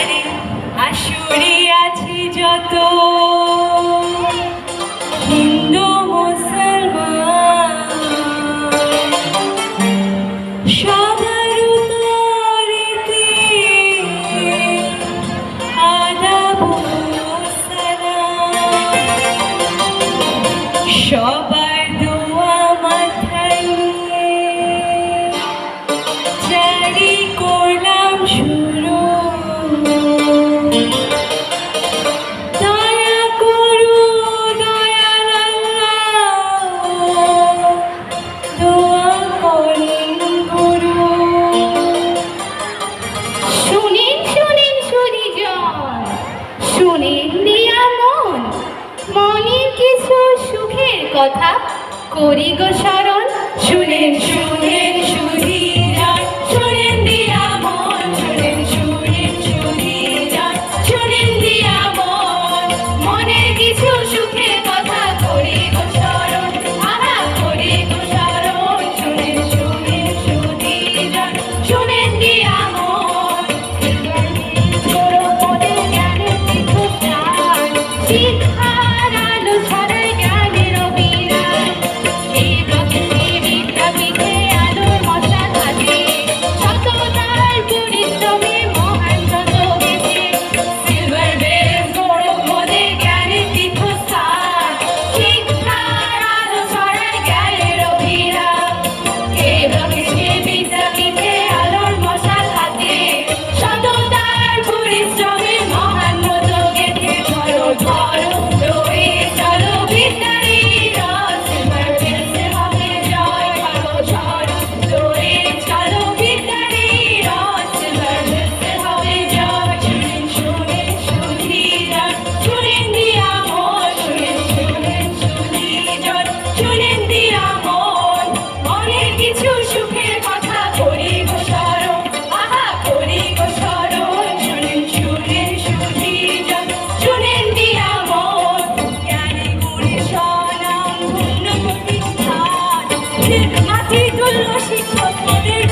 তারে আসরে আছে যত। হিন্দু মুসলমান। সবাই কথা। করি গো শরণ শুনে শুনে। শুধি মাটি তুললো শিক্ষক